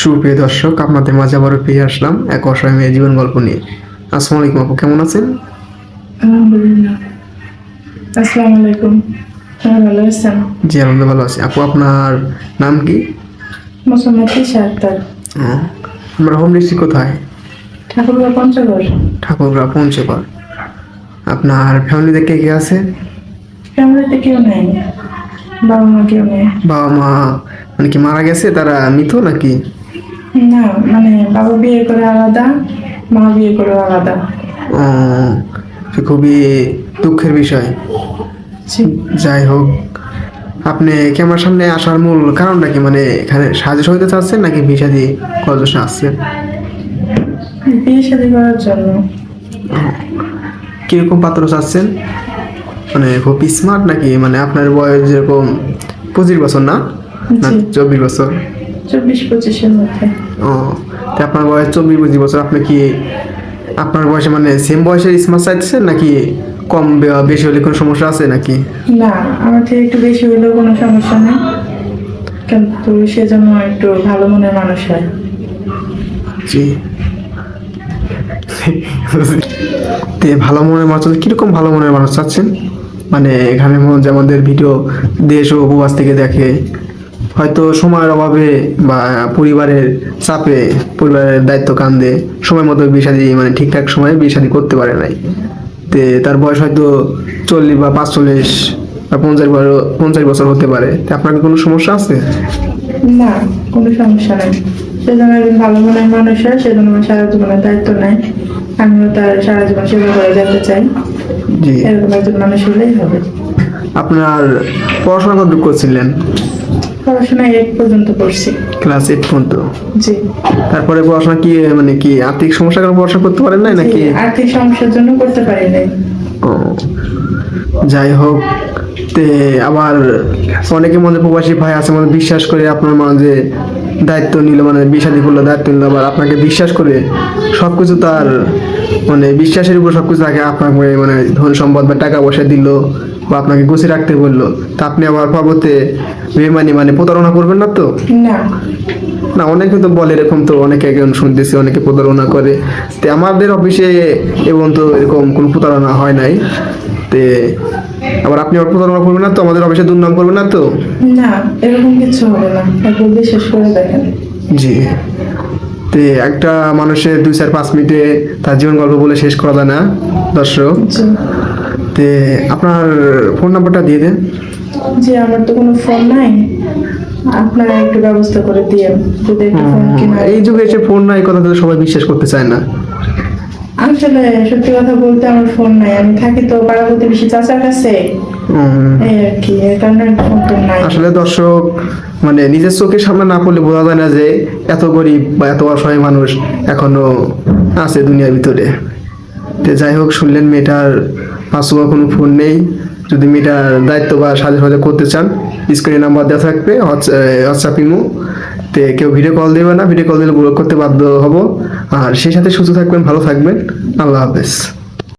সুপ্রিয় দর্শক আপনাদের মাঝে আবারও ফিরে আসলাম এক অসহায় মেয়ের জীবন গল্প নিয়ে। আসসালামু আলাইকুম আপু কেমন আছেন? আলহামদুলিল্লাহ। আসসালামু আলাইকুম। হ্যাঁ ভালো আছেন? জি আনন্দ ভালো আছি। আপু আপনার নাম কি? আক্তার হোম ডিস্ট্রিক্ট কোথায়? ঠাকুরগাঁ পঞ্চগড়। ঠাকুরগা পঞ্চগড়। আপনার ফ্যামিলিতে কে কে আছে? ফ্যামিলিতে কেউ নেই। বাবা মা কেউ নেই। বাবা মা মানে কি মারা গেছে? তারা মৃত নাকি? না মানে বাবা বিয়ে করে আলাদা মা বিয়ে করে আলাদা। ও খুবই দুঃখের বিষয়। যাই হোক আপনি ক্যামেরার সামনে আসার মূল কারণটা কি? মানে এখানে সাহায্য সহিতে চাচ্ছেন নাকি বিষা দিয়ে আসছেন? বিয়ে শাদি করার জন্য। কীরকম পাত্র চাচ্ছেন? মানে খুব স্মার্ট নাকি? মানে আপনার বয়স যেরকম পঁচিশ বছর না। চব্বিশ বছর। চব্বিশ পঁচিশের মধ্যে। ও তা আপনার বয়স চব্বিশ পঁচিশ বছর আপনি কি আপনার বয়সে মানে সেম বয়সের স্মার্ট চাইছেন নাকি কম বেশি হলে কোনো সমস্যা আছে নাকি? না আমার থেকে একটু বেশি হইলেও কোনো সমস্যা নেই। কিন্তু সেজন্য একটু ভালো মনের মানুষ হয়। জি। তে ভালো মনের মানুষ কীরকম ভালো মনের মানুষ চাচ্ছেন? মানে এখানে মনে যে আমাদের ভিডিও দেশ ও উপবাস থেকে দেখে হয়তো সময়ের অভাবে বা পরিবারের চাপে পরিবারের দায়িত্ব কান্দে সময় মতো বিষাদি মানে ঠিকঠাক সময়ে বিষাদি করতে পারে নাই। তে তার বয়স হয়তো চল্লিশ বা পাঁচচল্লিশ বা পঞ্চাশ বছর পঞ্চাশ বছর হতে পারে। তা আপনার কি কোনো সমস্যা আছে? না কোনো সমস্যা নেই। সেজন্য একজন ভালো মনের মানুষ হয় সেজন্য আমার সারা জীবনের দায়িত্ব নেয় আমিও তার সারা জীবন সেবা করে যেতে চাই। জি। এরকম একজন মানুষ হলেই হবে। আপনার পড়াশোনা কত করছিলেন? পড়াশোনা এইট পর্যন্ত পড়ছি ক্লাস এইট পর্যন্ত? জি। তারপরে পড়াশোনা কি মানে কি আর্থিক সমস্যার কারণে পড়াশোনা করতে পারেন নাই নাকি? আর্থিক সমস্যার জন্য করতে পারি নাই। ও যাই হোক তে আবার অনেকে মধ্যে প্রবাসী ভাই আছে মানে বিশ্বাস করে আপনার মাঝে দায়িত্ব নিল মানে বিষাদি করল দায়িত্ব নিল আবার আপনাকে বিশ্বাস করে সবকিছু তার মানে বিশ্বাসের উপর সবকিছু তাকে আপনাকে মানে ধন সম্পদ বা টাকা পয়সা দিল বা আপনাকে গুছিয়ে রাখতে বলল। তা আপনি আবার পরবর্তী বেমানি মানে প্রতারণা করবেন না তো? না। না অনেকে তো বলে এরকম তো অনেকে এখন শুনতেছি অনেকে প্রতারণা করে। তে আমাদের অফিসে এবং তো এরকম কোনো প্রতারণা হয় নাই। তে আবার আপনি আবার প্রতারণা করবেন না তো? আমাদের অফিসে দুর্নাম করবেন না তো? না এরকম কিছু হবে না। একবার বিশ্বাস করে দেখেন। জি। তে একটা মানুষের দুই চার পাঁচ মিনিটে তার জীবন গল্প বলে শেষ করা যায় না দর্শক? তে আপনার ফোন নাম্বারটা দিয়ে দেন। জি আমার তো কোনো ফোন নাই। আপনারা একটু ব্যবস্থা করে দিয়ে যদি একটু ফোন কিনা এই যুগে এসে ফোন নাই কথা তো সবাই বিশ্বাস করতে চায় না। আসলে সত্যি কথা বলতে আমার ফোন নাই। আমি থাকি তো পাড়া প্রতিবেশী চাচার কাছে। আসলে দর্শক মানে নিজের চোখের সামনে না পড়লে বোঝা যায় না যে এত গরিব বা এত অসহায় মানুষ এখনও আছে দুনিয়ার ভিতরে। তো যাই হোক শুনলেন মেয়েটার পাঁচশো কোনো ফোন নেই। যদি মেয়েটার দায়িত্ব বা সাজে সাজে করতে চান স্ক্রিনে নাম্বার দেওয়া থাকবে হোয়াটসঅ্যাপ ইমো। তে কেউ ভিডিও কল দেবে না ভিডিও কল দিলে ব্লক করতে বাধ্য হব। আর সেই সাথে সুস্থ থাকবেন, ভালো থাকবেন। আল্লাহ হাফেজ।